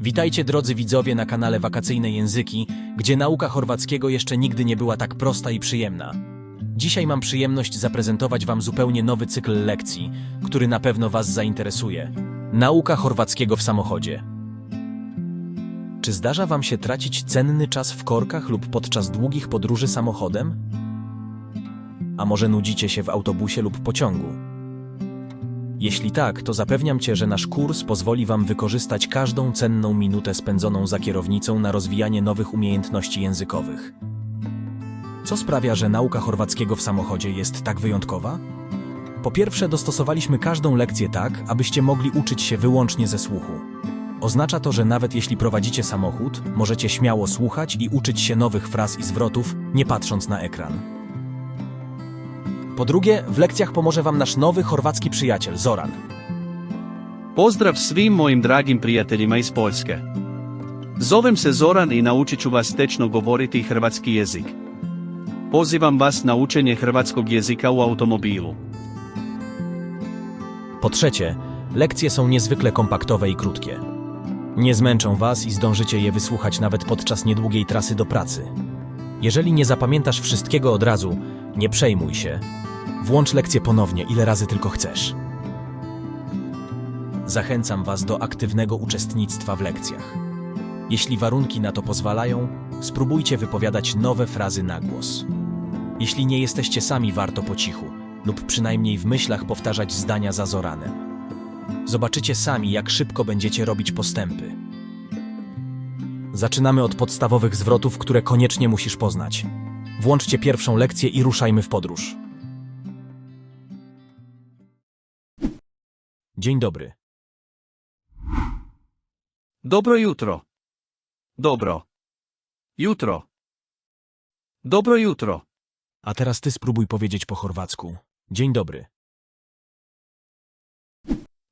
Witajcie drodzy widzowie na kanale Wakacyjne Języki, gdzie nauka chorwackiego jeszcze nigdy nie była tak prosta i przyjemna. Dzisiaj mam przyjemność zaprezentować Wam zupełnie nowy cykl lekcji, który na pewno Was zainteresuje. Nauka chorwackiego w samochodzie. Czy zdarza Wam się tracić cenny czas w korkach lub podczas długich podróży samochodem? A może nudzicie się w autobusie lub pociągu? Jeśli tak, to zapewniam Cię, że nasz kurs pozwoli Wam wykorzystać każdą cenną minutę spędzoną za kierownicą na rozwijanie nowych umiejętności językowych. Co sprawia, że nauka chorwackiego w samochodzie jest tak wyjątkowa? Po pierwsze, dostosowaliśmy każdą lekcję tak, abyście mogli uczyć się wyłącznie ze słuchu. Oznacza to, że nawet jeśli prowadzicie samochód, możecie śmiało słuchać i uczyć się nowych fraz i zwrotów, nie patrząc na ekran. Po drugie, w lekcjach pomoże Wam nasz nowy chorwacki przyjaciel, Zoran. Pozdrav svim mojim dragim prijateljima iz Poljske. Zovem se Zoran i naučit ću vas tečno govoriti hrvatski jezik. Pozivam vas na učenje hrvatskog jezika u automobilu. Po trzecie, lekcje są niezwykle kompaktowe i krótkie. Nie zmęczą Was i zdążycie je wysłuchać nawet podczas niedługiej trasy do pracy. Jeżeli nie zapamiętasz wszystkiego od razu, nie przejmuj się. Włącz lekcję ponownie, ile razy tylko chcesz. Zachęcam Was do aktywnego uczestnictwa w lekcjach. Jeśli warunki na to pozwalają, spróbujcie wypowiadać nowe frazy na głos. Jeśli nie jesteście sami, warto po cichu lub przynajmniej w myślach powtarzać zdania za Zoranem. Zobaczycie sami, jak szybko będziecie robić postępy. Zaczynamy od podstawowych zwrotów, które koniecznie musisz poznać. Włączcie pierwszą lekcję i ruszajmy w podróż. Dzień dobry. Dobro jutro. Dobro. Jutro. Dobro jutro. A teraz ty spróbuj powiedzieć po chorwacku. Dzień dobry.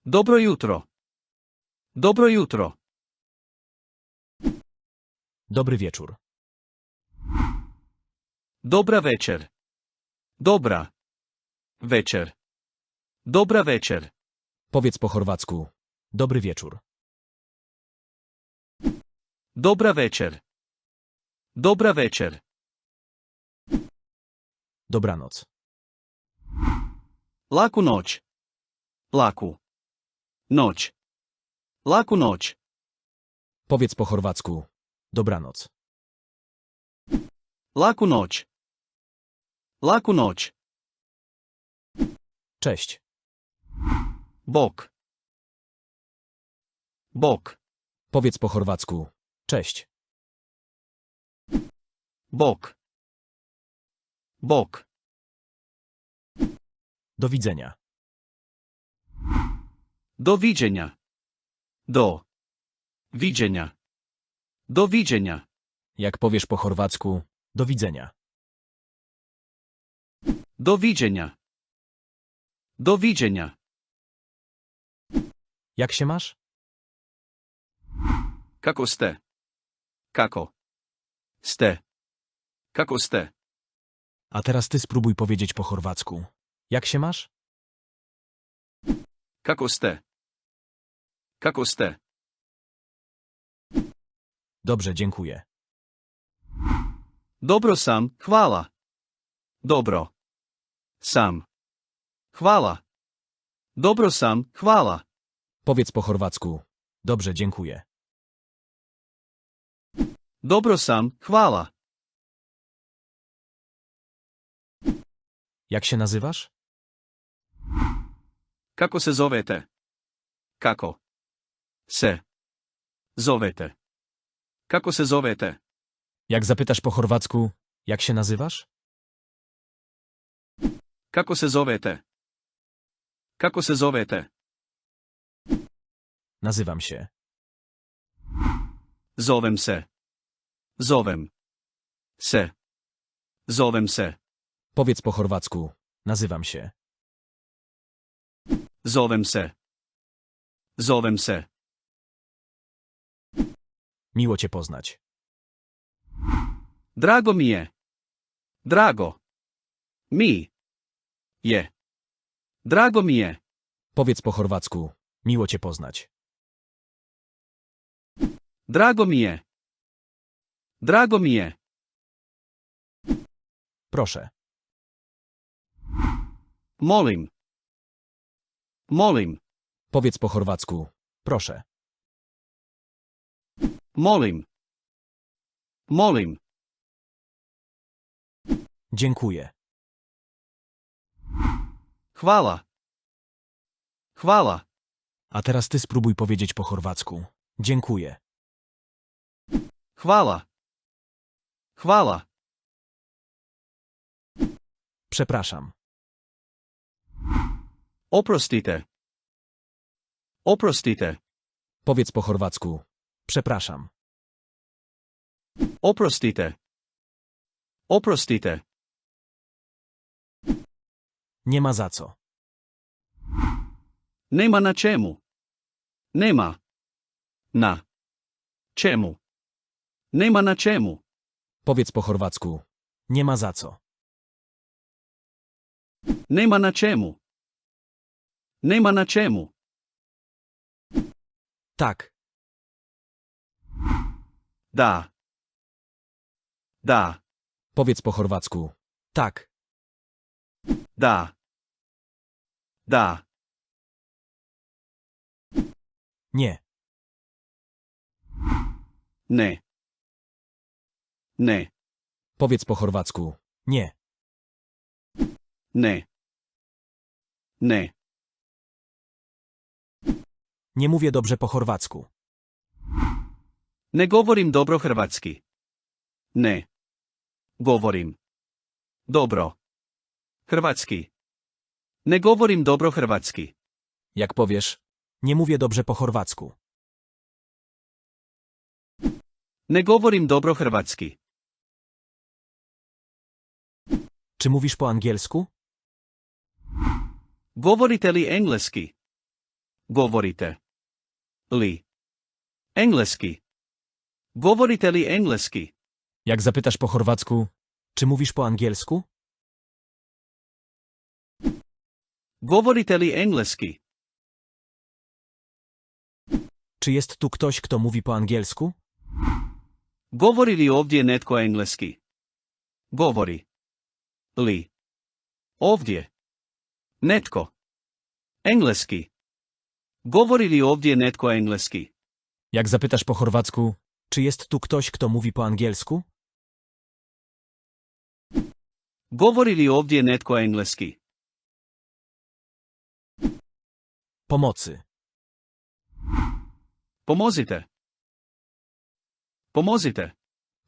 Dobro jutro. Dobro jutro. Dobry wieczór. Dobra večer. Dobra. Večer. Dobra večer. Powiedz po chorwacku. Dobry wieczór. Dobra večer. Dobra večer. Dobranoc. Laku noć. Laku. Noć. Laku noć. Powiedz po chorwacku. Dobranoc. Laku noć. Laku noć. Cześć. Bok. Bok. Powiedz po chorwacku. Cześć. Bok. Bok. Do widzenia. Do widzenia. Do. Widzenia. Do widzenia. Jak powiesz po chorwacku, do widzenia. Do widzenia. Do widzenia. Jak się masz? Kako ste? Kako? Ste. Kako ste? A teraz ty spróbuj powiedzieć po chorwacku. Jak się masz? Kako ste? Kako ste? Dobrze, dziękuję. Dobro sam, hvala. Dobro. Sam. Hvala. Dobro sam, hvala. Powiedz po chorwacku. Dobrze, dziękuję. Dobro sam, hvala. Jak się nazywasz? Kako se zovete? Kako? Se. Zovete. Kako se zovete? Jak zapytasz po chorwacku, jak się nazywasz? Kako se zovete? Kako se zovete? Nazywam się. Zovem se. Zovem. Se. Zovem se. Powiedz po chorwacku. Nazywam się. Zovem se. Zovem se. Miło cię poznać. Drago mi je. Drago. Mi. Je. Drago mi je. Powiedz po chorwacku. Miło cię poznać. Drago mi je. Drago mi je. Proszę. Molim. Molim. Powiedz po chorwacku. Proszę. Molim. Molim. Dziękuję. Hvala. Hvala. A teraz ty spróbuj powiedzieć po chorwacku. Dziękuję. Hvala. Hvala. Przepraszam. Oprostite. Oprostite. Powiedz po chorwacku. Przepraszam. Oprostite. Oprostite. Nie ma za co. Nema na čemu. Nema. Na. Čemu. Nema na čemu. Powiedz po chorwacku. Nie ma za co. Nema na čemu. Nema na čemu. Tak. Da. Da. Powiedz po chorwacku. Tak. Da. Da. Nie. Ne. Ne. Powiedz po chorwacku. Nie. Ne. Ne. Nie mówię dobrze po chorwacku. Ne govorim dobro hrvatski. Ne. Govorim. Dobro. Hrvatski. Ne govorim dobro hrvatski. Jak powiesz, nie mówię dobrze po chorwacku. Ne govorim dobro hrvatski. Czy mówisz po angielsku? Govorite li engleski? Govorite. Li. Engleski. Govorite li engleski? Jak zapytasz po chorwacku, czy mówisz po angielsku? Govorite li engleski? Czy jest tu ktoś, kto mówi po angielsku? Govori li ovdje netko engleski? Govori. Li. Ovdje. Netko. Engleski. Govori li ovdje netko engleski? Jak zapytasz po chorwacku, czy jest tu ktoś, kto mówi po angielsku? Govori li ovdje netko engleski? Pomocy. Pomozite. Pomozite.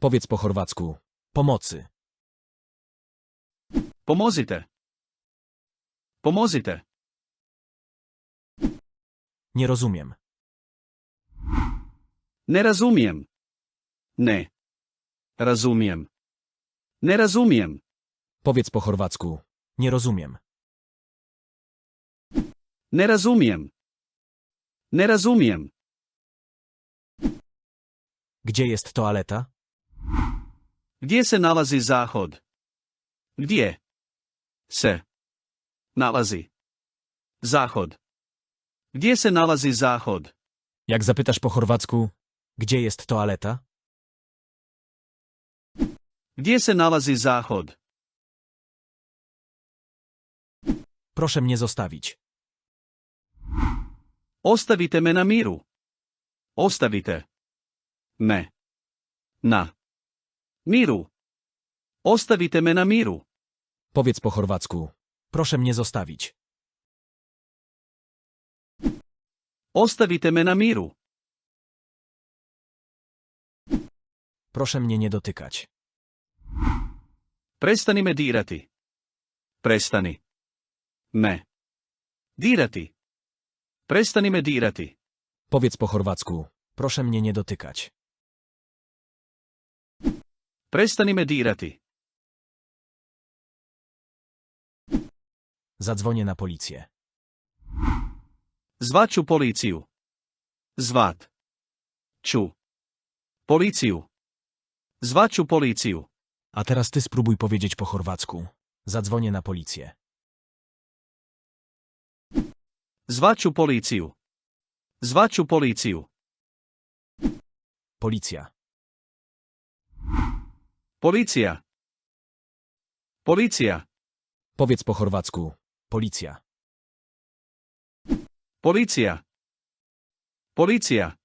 Powiedz po chorwacku. Pomocy. Pomozite. Pomozite. Nie rozumiem. Ne razumijem. Ne. Razumijem. Ne razumijem. Powiedz po chorwacku. Nie rozumiem. Ne razumijem. Ne razumijem. Gdzie jest toaleta? Gdje se nalazi zahod? Gdje se nalazi zahod? Gdje se nalazi zahod? Jak zapytasz po chorwacku, gdzie jest toaleta? Gdje se nalazi zahod? Proszę mnie zostawić. Ostavite me na miru. Ostavite me na miru. Ostavite me na miru. Powiedz po chorwacku. Proszę mnie zostawić. Ostavite me na miru. Proszę mnie nie dotykać. Prestani me dirati. Prestani. Me. Dirati. Prestani me dirati. Powiedz po chorwacku. Proszę mnie nie dotykać. Prestani me dirati. Zadzwonię na policję. Zvaću policiju. Zvat. Ću. Policiju. Zvaću policiju. A teraz ty spróbuj powiedzieć po chorwacku. Zadzwonię na policję. Zvaću policiju. Zvaću policiju. Policja. Policja. Policja. Powiedz po chorwacku. Policja. Policja. Policja.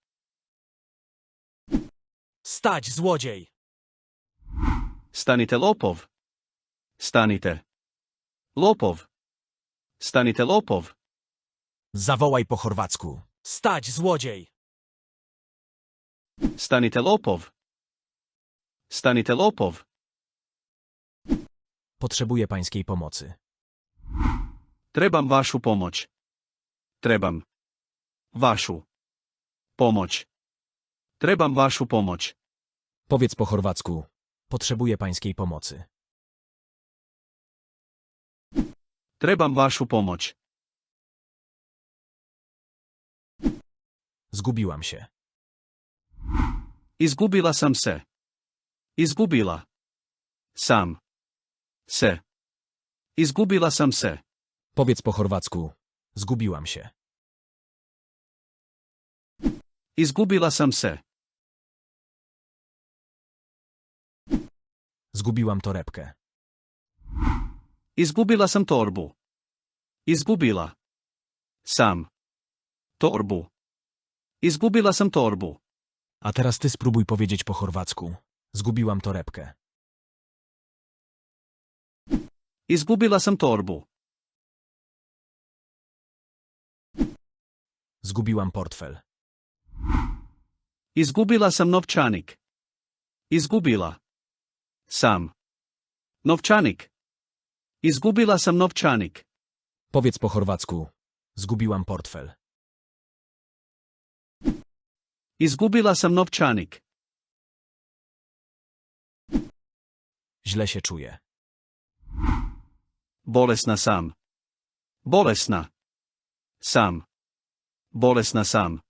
Stać, złodziej! Stanite lopov. Stanite. Lopov. Stanite lopov. Zawołaj po chorwacku. Stać, złodziej! Stanite lopov. Stanite lopov. Potrzebuję pańskiej pomocy. Trebam vašu pomoć. Trebam. Vašu. Pomoć. Trebam vašu pomoć. Powiedz po chorwacku. Potrzebuję pańskiej pomocy. Trebam vašu pomoć. Zgubiłam się. Izgubila sam se. Izgubila. Sam. Se. Izgubila sam se. Powiedz po chorwacku. Zgubiłam się. Izgubila sam se. Zgubiłam torebkę. Izgubila sam torbu. Izgubila. Sam. Torbu. Izgubila sam torbu. A teraz ty spróbuj powiedzieć po chorwacku. Zgubiłam torebkę. Izgubila sam torbu. Zgubiłam portfel. Izgubila sam novčanik. Izgubila. Sam. Novčanik. Izgubila sam novčanik. Powiedz po chorwacku. Zgubiłam portfel. Izgubila sam novčanik. Źle się czuję. Bolesna sam. Bolesna. Sam. Bolesna sam.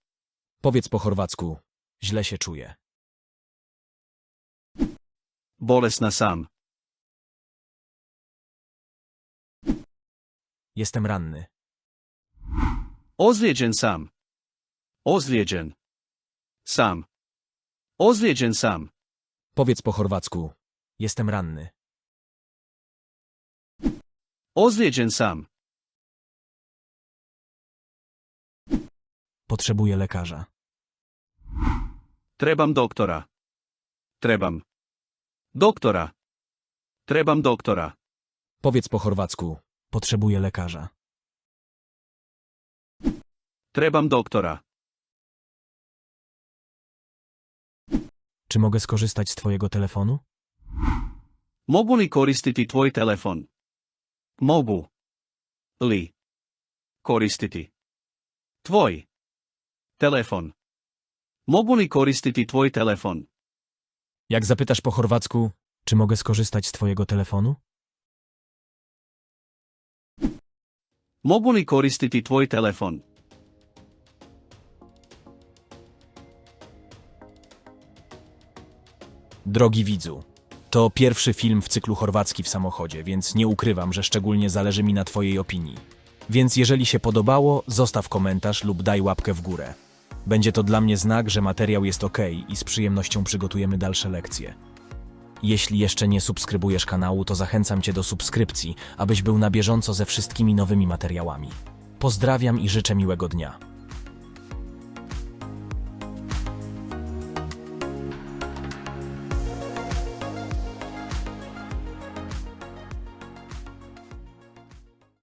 Powiedz po chorwacku. Źle się czuję. Bolesna sam. Jestem ranny. Ozlijeđen sam. Ozlijeđen. Sam. Ozlijeđen sam. Powiedz po chorwacku. Jestem ranny. Ozlijeđen sam. Potrzebuję lekarza. Trebam doktora. Trebam. Doktora. Trebam doktora. Powiedz po chorwacku. Potrzebuję lekarza. Trebam doktora. Czy mogę skorzystać z twojego telefonu? Mogu li koristiti tvoj telefon? Mogu. Li. Koristiti. Tvoj. Telefon. Mogu li koristiti tvoj telefon? Jak zapytasz po chorwacku, czy mogę skorzystać z twojego telefonu? Mogu li koristiti tvoj telefon? Drogi widzu, to pierwszy film w cyklu chorwacki w samochodzie, więc nie ukrywam, że szczególnie zależy mi na twojej opinii. Więc jeżeli się podobało, zostaw komentarz lub daj łapkę w górę. Będzie to dla mnie znak, że materiał jest ok i z przyjemnością przygotujemy dalsze lekcje. Jeśli jeszcze nie subskrybujesz kanału, to zachęcam Cię do subskrypcji, abyś był na bieżąco ze wszystkimi nowymi materiałami. Pozdrawiam i życzę miłego dnia.